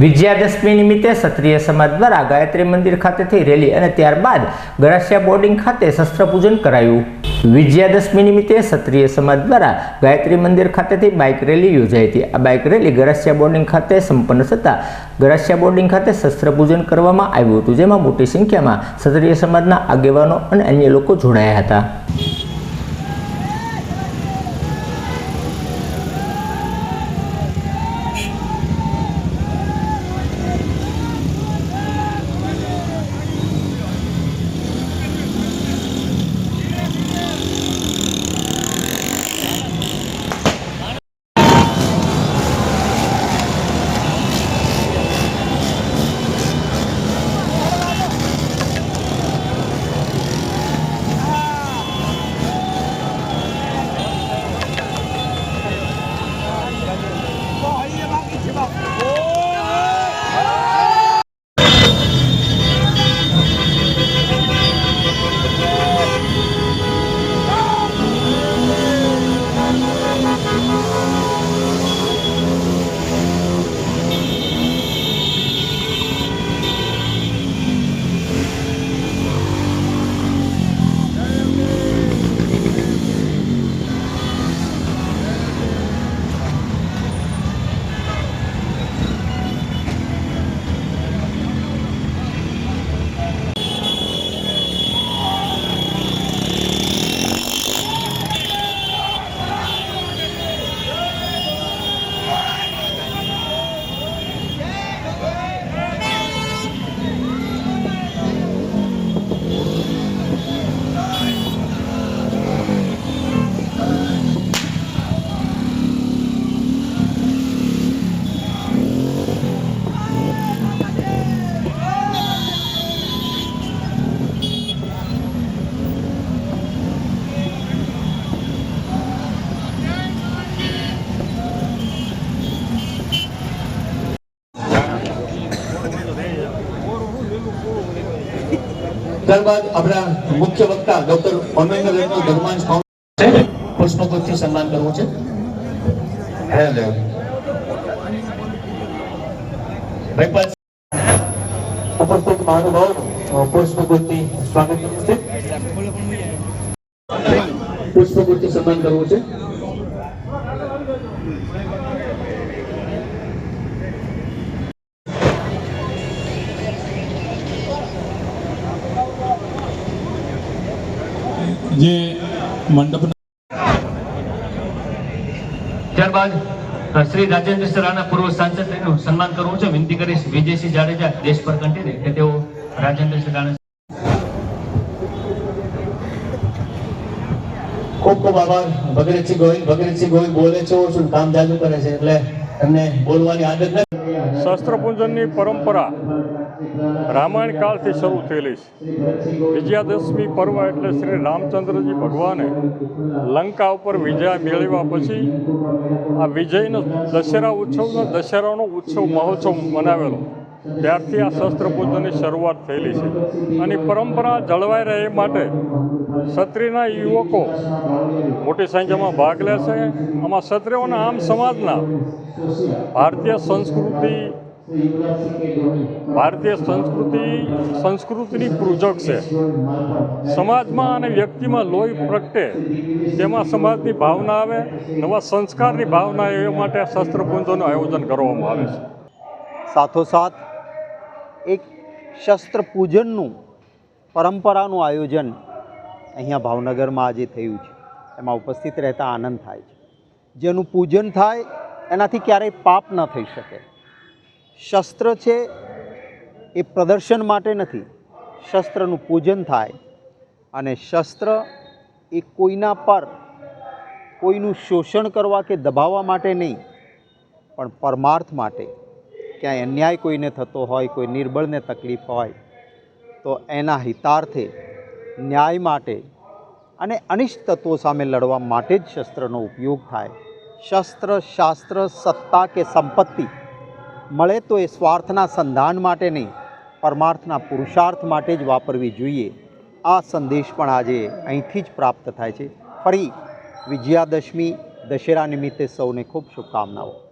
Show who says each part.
Speaker 1: વિજયાદશમી નિમિત્તે ક્ષત્રિય સમાજ દ્વારા ગાયત્રી મંદિર ખાતેથી રેલી અને ત્યારબાદ ગરાસિયા બોર્ડિંગ ખાતે શસ્ત્રપૂજન કરાયું. વિજયાદશમી નિમિત્તે ક્ષત્રિય સમાજ દ્વારા ગાયત્રી મંદિર ખાતેથી બાઇક રેલી યોજાઈ હતી. આ બાઇક રેલી ગરાસિયા બોર્ડિંગ ખાતે સંપન્ન થતાં ગરાસિયા બોર્ડિંગ ખાતે શસ્ત્રપૂજન કરવામાં આવ્યું હતું, જેમાં મોટી સંખ્યામાં ક્ષત્રિય સમાજના આગેવાનો અને અન્ય લોકો જોડાયા હતા.
Speaker 2: ત્યારબાદ આપણા મુખ્ય વક્તા ડોક્ટર ઓમેન્દ્ર રત્ન ધર્માંશ ફાઉન્ડેશન પુષ્પગુચ્છથી સન્માન કરવું છે. હેલો ભાઈપાલ ઉપસ્થિત મહાનુભાવો પુષ્પગુચ્છથી સ્વાગત કરવું છે. પુષ્પગુચ્છથી સન્માન કરવું છે.
Speaker 3: જે મંડપ
Speaker 2: ત્યારબાદ શ્રી રાજેન્દ્ર સરાના પૂર્વ સાંસદ સન્માન કરવું છે. વિનંતી કરીશ વિજયસિંહ જાડેજા દેશ પર કંટીને કે તેઓ રાજેન્દ્ર સરાના ખૂબ ખૂબ આભાર. ભગીરથસિંહ ગોહિલ ભગીરથસિંહ ગોહિલ બોલે છે ઓછું કામ જાજુ કરે છે? એટલે એમને બોલવાની આદત નથી.
Speaker 4: શસ્ત્રપૂજનની પરંપરા રામાયણ કાળથી શરૂ થયેલી છે. વિજયાદશમી પર્વ એટલે શ્રી રામચંદ્રજી ભગવાને લંકા ઉપર વિજય મેળવ્યા પછી આ વિજયનો દશેરા ઉત્સવનો દશેરાનો ઉત્સવ મહોત્સવ મનાવેલો. ત્યારથી આ શસ્ત્રપૂજનની શરૂઆત થયેલી છે. અને પરંપરા જળવાઈ રહે એ માટે ક્ષત્રિયના યુવકો મોટી સંખ્યામાં ભાગ લે છે. આમાં ક્ષત્રિયોના આમ સમાજના ભારતીય સંસ્કૃતિ ભારતીય સંસ્કૃતિ સંસ્કૃતિની પૂજક છે. સમાજમાં અને વ્યક્તિમાં લોહી પ્રગટે તેમાં સમાજની ભાવના આવે નવા સંસ્કારની ભાવના એ માટે શસ્ત્રપુંજોનું આયોજન કરવામાં આવે છે.
Speaker 5: સાથોસાથ એક શસ્ત્ર પૂજનનું પરંપરાનું આયોજન અહીંયા ભાવનગરમાં આજે થયું છે. એમાં ઉપસ્થિત રહેતા આનંદ થાય છે. જેનું પૂજન થાય એનાથી ક્યારેય પાપ ન થઈ શકે. શસ્ત્ર છે એ પ્રદર્શન માટે નથી. શસ્ત્રનું પૂજન થાય અને શસ્ત્ર એ કોઈના પર કોઈનું શોષણ કરવા કે દબાવવા માટે નહીં, પણ પરમાર્થ માટે. ક્યાંય અન્યાય કોઈને થતો હોય, કોઈ નિર્બળને તકલીફ હોય, તો એના હિતાર્થે ન્યાય માટે અને અનિષ્ટ તત્વો સામે લડવા માટે જ શસ્ત્રનો ઉપયોગ થાય. શસ્ત્ર, શાસ્ત્ર, સત્તા કે સંપત્તિ મળે તો એ સ્વાર્થના સંધાન માટે નહીં, પરમાર્થના પુરુષાર્થ માટે જ વાપરવી જોઈએ. આ સંદેશ પણ આજે અહીંથી જ પ્રાપ્ત થાય છે. ફરી વિજયાદશમી દશેરા નિમિત્તે સૌને ખૂબ શુભકામનાઓ.